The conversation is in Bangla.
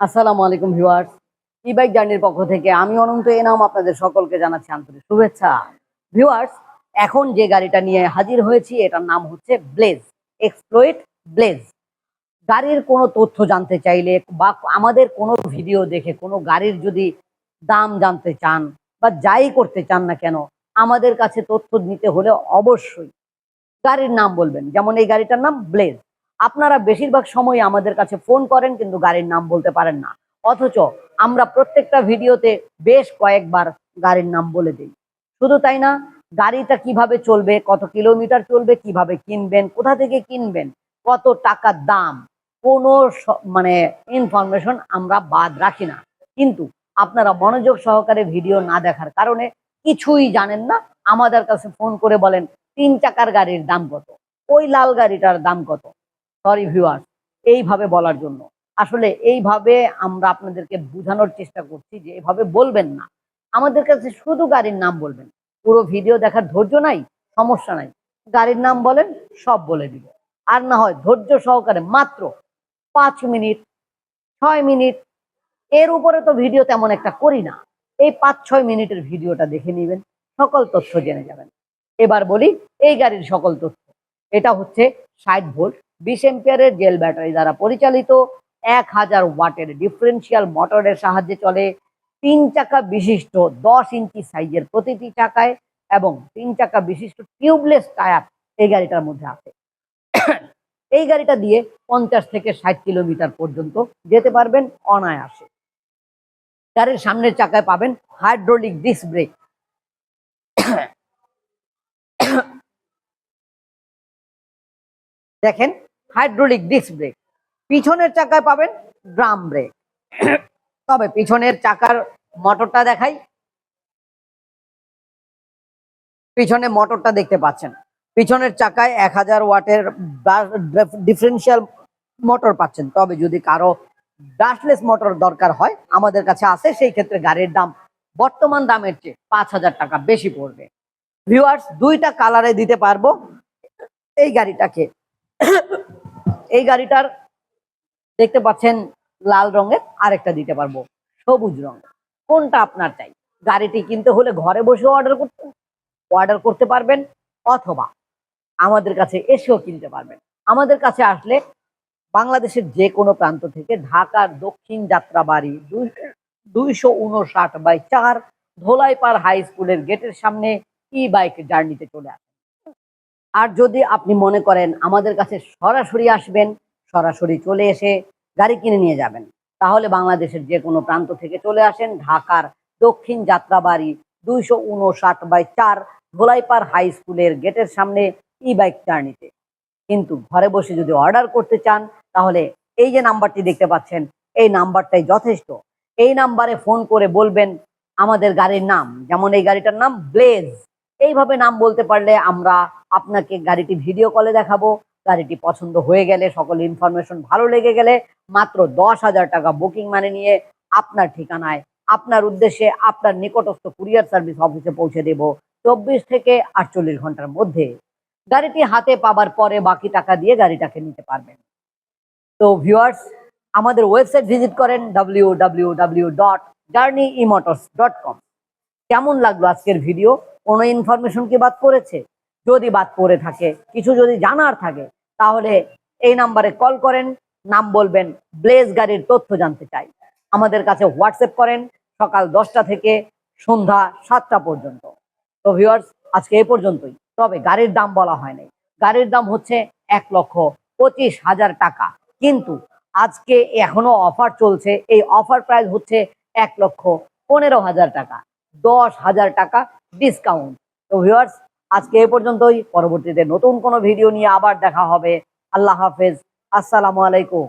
আসসালামু আলাইকুম ভিউয়ার্স ই বাইক জার্নির পক্ষ থেকে আমি অনন্ত এনাম আপনাদের সকলকে জানাচ্ছি আন্তরিক শুভেচ্ছা। ভিউয়ার্স, এখন যে গাড়িটা নিয়ে হাজির হয়েছি, এটার নাম হচ্ছে ব্লেজ এক্সপ্লোইট ব্লেজ গাড়ির কোনো তথ্য জানতে চাইলে বা আমাদের কোনো ভিডিও দেখে কোনো গাড়ির যদি দাম জানতে চান বা যাই করতে চান না কেন, আমাদের কাছে তথ্য নিতে হলে অবশ্যই গাড়ির নাম বলবেন। যেমন এই গাড়িটার নাম ব্লেজ আপনারা বেশিরভাগ সময় আমাদের কাছে ফোন করেন, কিন্তু গাড়ির নাম বলতে পারেন না। অথচ আমরা প্রত্যেকটা ভিডিওতে বেশ কয়েকবার গাড়ির নাম বলে দিই। শুধু তাই না, গাড়িটা কীভাবে চলবে, কত কিলোমিটার চলবে, কীভাবে কিনবেন, কোথা থেকে কিনবেন, কত টাকার দাম, কোনো মানে ইনফরমেশন আমরা বাদ রাখি না। কিন্তু আপনারা মনোযোগ সহকারে ভিডিও না দেখার কারণে কিছুই জানেন না। আমাদের কাছে ফোন করে বলেন, তিন চাকার গাড়ির দাম কত? ওই লাল গাড়িটার দাম কত? সরি ভিউয়ার এইভাবে বলার জন্য। আসলে এইভাবে আমরা আপনাদেরকে বোঝানোর চেষ্টা করছি যে এভাবে বলবেন না। আমাদের কাছে শুধু গাড়ির নাম বলবেন। পুরো ভিডিও দেখার ধৈর্য নাই, সমস্যা নাই। গাড়ির নাম বলেন, সব বলে দিব। আর না হয় ধৈর্য সহকারে মাত্র পাঁচ মিনিট, ছয় মিনিট, এর উপরে তো ভিডিও তেমন একটা করি না। এই পাঁচ, ছয় মিনিটের ভিডিওটা দেখে নেবেন, সকল তথ্য জেনে যাবেন। এবার বলি, এই গাড়ির সকল তথ্য। এটা হচ্ছে ষাট ভোল্ট বিশ এম্পিয়ারের জেল ব্যাটারি দ্বারা পরিচালিত, এক হাজার ওয়াটের ডিফারেন্সিয়াল মোটরের সাহায্যে চলে, তিন চাকা বিশিষ্ট দশ ইঞ্চি সাইজের প্রতিটি চাকায় এবং তিন চাকা বিশিষ্ট টিউবলেস টায়ার এই গাড়িটার মধ্যে আছে। এই গাড়িটা দিয়ে পঞ্চাশ থেকে ষাট কিলোমিটার পর্যন্ত যেতে পারবেন অনায়াসে। গাড়ির সামনের চাকায় পাবেন হাইড্রোলিক ডিস্ক ব্রেক দেখেন হাইড্রোলিক ডিস্ক ব্রেক পিছনের চাকায় পাবেন ড্রাম ব্রেক তবে পিছনের চাকার মোটরটা দেখাই। পিছনে মোটরটা দেখতে পাচ্ছেন। পিছনের চাকায় এক হাজার ওয়াটের ডিফারেন্সিয়াল মোটর পাচ্ছেন। তবে যদি কারও ব্রাশলেস মোটর দরকার হয়, আমাদের কাছে আছে, সেই ক্ষেত্রে গাড়ির দাম বর্তমান দামের চেয়ে পাঁচ হাজার টাকা বেশি পড়বে। ভিউয়ার্স দুইটা কালারে দিতে পারব। এই গাড়িটাকে এই গাড়িটার দেখতে পাচ্ছেন লাল রঙের আরেকটা দিতে পারব, সবুজ রঙের। কোনটা আপনার চাই? গাড়িটি কিনতে হলে ঘরে বসে অর্ডার করতে অর্ডার করতে পারবেন অথবা আমাদের কাছে এসেও কিনতে পারবেন। আমাদের কাছে আসলে বাংলাদেশের যে কোনো প্রান্ত থেকে ঢাকার দক্ষিণ যাত্রাবাড়ি দুইশো উনষাট বাই চার ধোলাইপাড় হাই স্কুলের গেটের সামনে ই বাইক জার্নিতে চলে আসেন। আর যদি আপনি মনে করেন আমাদের কাছে সরাসরি আসবেন, সরাসরি চলে এসে গাড়ি কিনে নিয়ে যাবেন, তাহলে বাংলাদেশের যে কোনো প্রান্ত থেকে চলে আসেন ঢাকার দক্ষিণ যাত্রাবাড়ি দুইশো উনষাট বাই চার ধোলাইপাড় হাই স্কুলের গেটের সামনে ই বাইক জার্নিতে কিন্তু ঘরে বসে যদি অর্ডার করতে চান, তাহলে এই যে নাম্বারটি দেখতে পাচ্ছেন, এই নাম্বারটাই যথেষ্ট। এই নাম্বারে ফোন করে বলবেন আমাদের গাড়ির নাম, যেমন এই গাড়িটার নাম ব্লেজ এইভাবে নাম বলতে পারলে আমরা আপনাকে গাড়িটি ভিডিও কলে দেখাবো। গাড়িটি পছন্দ হয়ে গেলে, সকল ইনফরমেশন ভালো লেগে গেলে মাত্র দশ হাজার টাকা বুকিং মানে নিয়ে আপনার ঠিকানায়, আপনার উদ্দেশ্যে আপনার নিকটস্থ কুরিয়ার সার্ভিস অফিসে পৌঁছে দেব চব্বিশ থেকে আটচল্লিশ ঘণ্টার মধ্যে। গাড়িটি হাতে পাবার পরে বাকি টাকা দিয়ে গাড়িটাকে নিতে পারবেন। তো ভিউয়ার্স আমাদের ওয়েবসাইট ভিজিট করেন W W W dot Journey eMotors dot com কেমন লাগল আজকের ভিডিও কোনো ইনফরমেশন কি বাদ পড়েছে? যদি বাদ পড়ে থাকে, কিছু যদি জানার থাকে, তাহলে এই নাম্বারে কল করেন, নাম বলবেন ব্লেজ গাড়ির তথ্য জানতে চাই। আমাদের কাছে হোয়াটসঅ্যাপ করেন, সকাল দশটা থেকে সন্ধ্যা সাতটা পর্যন্ত। তো ভিউয়ার্স আজকে এ পর্যন্তই। তবে গাড়ির দাম বলা হয়নি গাড়ির দাম হচ্ছে এক লক্ষ পঁচিশ হাজার টাকা। কিন্তু আজকে এখনও অফার চলছে। এই অফার প্রাইস হচ্ছে এক লক্ষ পনেরো হাজার টাকা। দশ হাজার টাকা ডিসকাউন্ট তো ভিউয়ার্স আজকে এ পর্যন্তই। পরবর্তীতে নতুন কোনো ভিডিও নিয়ে আবার দেখা হবে। আল্লাহ হাফেজ। আসসালামু আলাইকুম।